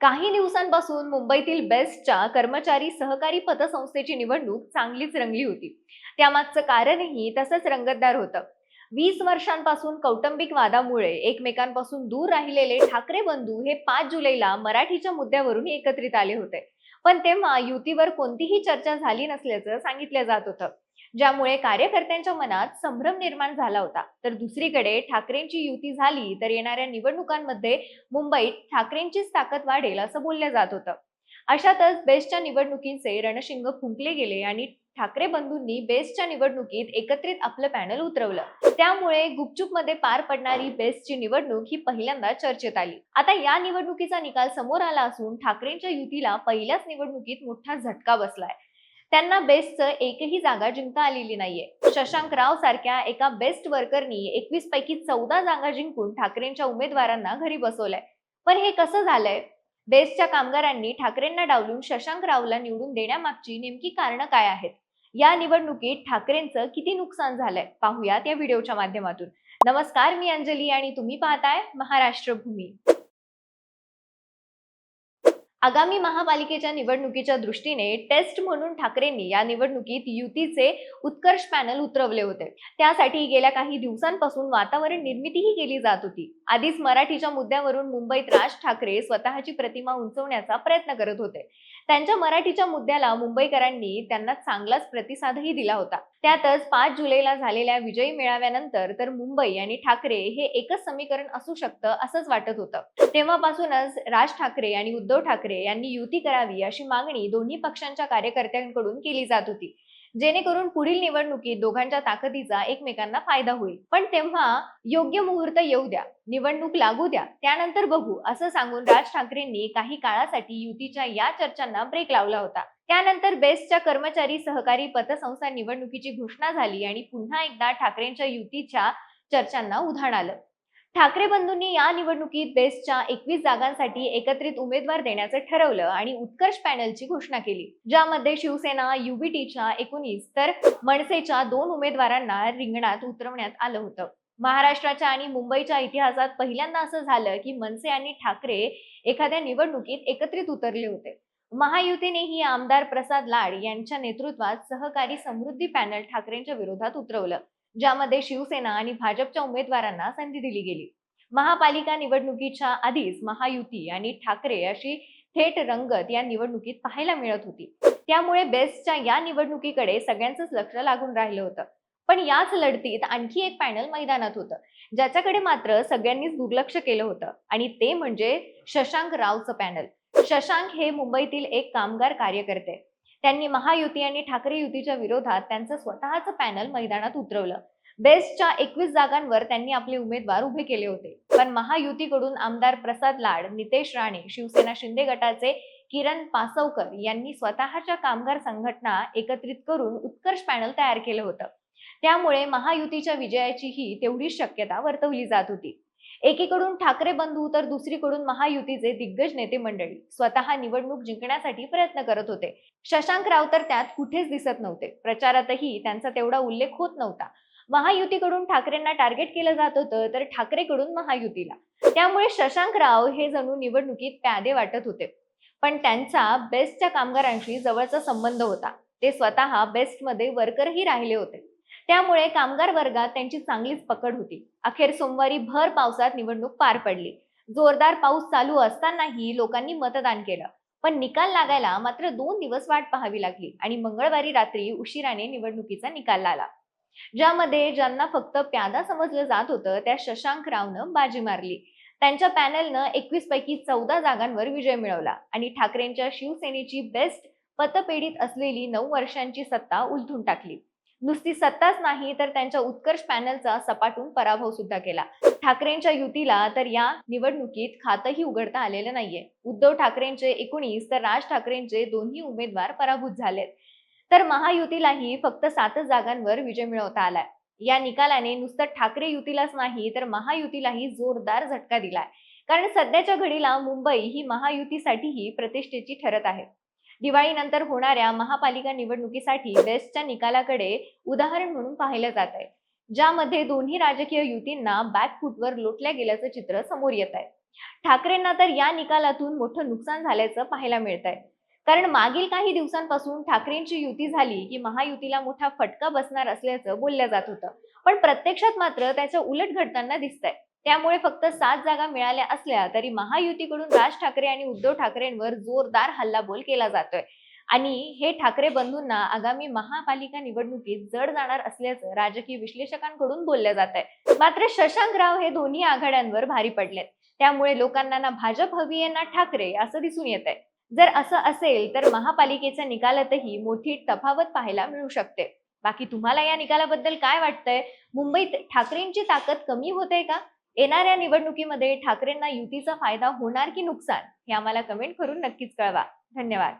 काही दिवसांपासून मुंबईतील बेस्टच्या कर्मचारी सहकारी पतसंस्थेची निवडणूक चांगलीच रंगली होती. त्यामागचं कारणही तसंच रंगतदार होतं. वीस वर्षांपासून कौटुंबिक वादामुळे एकमेकांपासून दूर राहिलेले ठाकरे बंधू हे पाच जुलैला मराठीच्या मुद्द्यावरून एकत्रित आले होते. पण तेव्हा युतीवर कोणतीही चर्चा झाली नसल्याचं सांगितलं जात होतं. ज्यामुळे कार्यकर्त्यांच्या मनात संभ्रम निर्माण झाला होता. तर दुसरीकडे ठाकरेंची युती झाली तर येणाऱ्या निवडणुकांमध्ये मुंबईत ठाकरेंचीच ताकद वाढेल असं बोललं जात होतं. अशातच बेस्टच्या निवडणुकीचे रणशिंग फुंकले गेले आणि ठाकरे बंधूंनी बेस्टच्या निवडणुकीत एकत्रित आपलं पॅनल उतरवलं. त्यामुळे गुपचूपमध्ये पार पडणारी बेस्टची निवडणूक ही पहिल्यांदा चर्चेत आली. आता या निवडणुकीचा निकाल समोर आला असून ठाकरेंच्या युतीला पहिल्याच निवडणुकीत मोठा झटका बसलाय. त्यांना बेस्टचं एकही जागा जिंकता आलेली नाहीये. शशांक राव सारख्या एका बेस्ट वर्करनी एकवीस पैकी चौदा जागा जिंकून ठाकरेंच्या उमेदवारांना घरी बसवलंय. पण हे कसं झालंय? बेस्टच्या कामगारांनी ठाकरेंना डावलून शशांक रावला निवडून देण्यामागची नेमकी कारणं काय आहेत? या निवडणुकीत ठाकरेंचं किती नुकसान झालंय? पाहूयात या व्हिडिओच्या माध्यमातून. नमस्कार मी अंजली आणि तुम्ही पाहताय महाराष्ट्र भूमी. आगामी महापालिकेच्या निवडणुकीच्या दृष्टीने टेस्ट म्हणून ठाकरेंनी या निवडणुकीत युतीचे उत्कर्ष पॅनल उतरवले होते. त्यासाठी गेल्या काही दिवसांपासून वातावरण निर्मितीही केली जात होती. आधीच मराठीच्या मुद्द्यावरून मुंबईत राज ठाकरे स्वतःची प्रतिमा उंचवण्याचा प्रयत्न करत होते. त्यांच्या मराठीच्या मुद्द्याला मुंबईकरांनी त्यांना चांगलाच प्रतिसादही दिला होता. त्यातच पाच जुलैला झालेल्या विजयी मेळाव्यानंतर तर मुंबई आणि ठाकरे हे एकच समीकरण असू शकतं असंच वाटत होतं. तेव्हापासूनच राज ठाकरे आणि उद्धव ठाकरे यांनी युती करावी अशी मागणी दोन्ही पक्षांच्या कार्यकर्त्यांकडून केली जात होती. जेणेकरून पुढील निवडणुकीत दोघांच्या ताकदीचा एकमेकांना फायदा होईल. पण तेव्हा योग्य मुहूर्त येऊ द्या निवडणूक लागू द्या त्यानंतर बघू असं सांगून राज ठाकरेंनी काही काळासाठी युतीच्या या चर्चांना ब्रेक लावला होता. त्यानंतर बेस्टच्या कर्मचारी सहकारी पतसंस्था निवडणुकीची घोषणा झाली आणि पुन्हा एकदा ठाकरेंच्या युतीच्या चर्चांना उधाण आलं. ठाकरे बंधूंनी या निवडणुकीत बेस्टच्या एकवीस जागांसाठी एकत्रित उमेदवार देण्याचं ठरवलं आणि उत्कर्ष पॅनलची घोषणा केली. ज्यामध्ये शिवसेना युबीटीच्या एकोणीस तर मनसेच्या दोन उमेदवारांना रिंगणात उतरवण्यात आलं होतं. महाराष्ट्राच्या आणि मुंबईच्या इतिहासात पहिल्यांदा असं झालं की मनसे आणि ठाकरे एखाद्या निवडणुकीत एकत्रित उतरले होते. महायुतीनेही आमदार प्रसाद लाड यांच्या नेतृत्वात सहकारी समृद्धी पॅनल ठाकरेंच्या विरोधात उतरवलं. ज्यामध्ये शिवसेना आणि भाजपच्या उमेदवारांना संधी दिली गेली. महापालिका निवडणुकीच्या आधीच महायुती आणि ठाकरे अशी थेट रंगत या निवडणुकीत पाहायला मिळत होती. त्यामुळे बेस्टच्या या निवडणुकीकडे सगळ्यांचंच लक्ष लागून राहिलं होतं. पण याच लढतीत आणखी एक पॅनल मैदानात होतं. ज्याच्याकडे मात्र सगळ्यांनीच दुर्लक्ष केलं होतं. आणि ते म्हणजे शशांक रावचं पॅनल. शशांक हे मुंबईतील एक कामगार कार्यकर्ते. त्यांनी महायुती आणि ठाकरे युतीच्या विरोधात त्यांचं स्वतःचं पॅनल मैदानात उतरवलं. बेस्टच्या एकवीस जागांवर त्यांनी आपले उमेदवार उभे केले होते. पण महायुतीकडून आमदार प्रसाद लाड नितेश राणे शिवसेना शिंदे गटाचे किरण पासवकर यांनी स्वतःच्या कामगार संघटना एकत्रित करून उत्कर्ष पॅनल तयार केलं होतं. त्यामुळे महायुतीच्या विजयाचीही तेवढीच शक्यता वर्तवली जात होती. एकीकडून ठाकरे बंधू तर दुसरीकडून महायुतीचे दिग्गज नेते मंडळी स्वतः निवडणूक जिंकण्यासाठी प्रयत्न करत होते. शशांक राव तर त्यात कुठेच दिसत नव्हते. प्रचारातही त्यांचा तेवढा उल्लेख होत नव्हता. महायुतीकडून ठाकरेंना टार्गेट केलं जात होतं तर ठाकरेकडून महायुतीला. त्यामुळे शशांक राव हे जणू निवडणुकीत प्यादे वाटत होते. पण त्यांचा बेस्टच्या कामगारांशी जवळचा संबंध होता. ते स्वतः बेस्टमध्ये वर्करही राहिले होते. त्यामुळे कामगार वर्गात त्यांची चांगलीच पकड होती. अखेर सोमवारी भर पावसात निवडणूक पार पडली. जोरदार पाऊस चालू असतानाही लोकांनी मतदान केलं. पण निकाल लागायला मात्र दोन दिवस वाट पाहावी लागली आणि मंगळवारी रात्री उशिराने निवडणुकीचा निकाल आला ज्यामध्ये ज्यांना फक्त प्यादा समजलं जात होतं त्या शशांक रावनं बाजी मारली. त्यांच्या पॅनलनं एकवीस पैकी चौदा जागांवर विजय मिळवला आणि ठाकरेंच्या शिवसेनेची बेस्ट पतपेढीत असलेली नऊ वर्षांची सत्ता उलथून टाकली. नुसती सत्ताच नाही तर त्यांच्या उत्कर्ष पॅनलचा सपाटून पराभव सुद्धा केला. ठाकरेंच्या युतीला तर या निवडणुकीत खातंही उघडता आलेलं नाहीये. उद्धव ठाकरेंचे एकोणीस तर राज ठाकरेंचे दोन्ही उमेदवार पराभूत झालेत. तर महायुतीलाही फक्त सातच जागांवर विजय मिळवता आलाय. या निकालाने नुसतं ठाकरे युतीलाच नाही तर महायुतीलाही जोरदार झटका दिलाय. कारण सध्याच्या घडीला मुंबई ही महायुतीसाठीही प्रतिष्ठेची ठरत आहे. दिवाळीनंतर होणाऱ्या महापालिका निवडणुकीसाठी बेस्टच्या निकालाकडे उदाहरण म्हणून पाहिलं जात आहे ज्यामध्ये दोन्ही राजकीय युतींना बॅकफूटवर लोटल्या गेल्याचं चित्र समोर येत आहे. ठाकरेंना तर या निकालातून मोठं नुकसान झाल्याचं पाहायला मिळत आहे कारण मागील काही दिवसांपासून ठाकरेंची युती झाली की महायुतीला मोठा फटका बसणार असल्याचं बोललं जात होतं. पण प्रत्यक्षात मात्र त्याचं उलट घडताना दिसतंय. त्यामुळे फक्त सात जागा मिळाल्या असल्या तरी महायुतीकडून राज ठाकरे आणि उद्धव ठाकरेंवर जोरदार हल्लाबोल केला जातोय. आणि हे ठाकरे बंधूंना आगामी महापालिका निवडणुकीत जड जाणार असल्याचं राजकीय विश्लेषकांकडून बोललं जात आहे मात्र शशांक राव हे दोन्ही आघाड्यांवर भारी पडलेत. त्यामुळे लोकांना ना भाजप हवी आहे ना ठाकरे असं दिसून येत आहे जर असं असेल तर महापालिकेच्या निकालातही मोठी तफावत पाहायला मिळू शकते. बाकी तुम्हाला या निकालाबद्दल काय वाटतंय? मुंबईत ठाकरेंची ताकद कमी होते का? येणाऱ्या निवडणुकीमध्ये ठाकरेंना युतीचा फायदा होणार की नुकसान? हे आम्हाला कमेंट करून नक्कीच कळवा. धन्यवाद.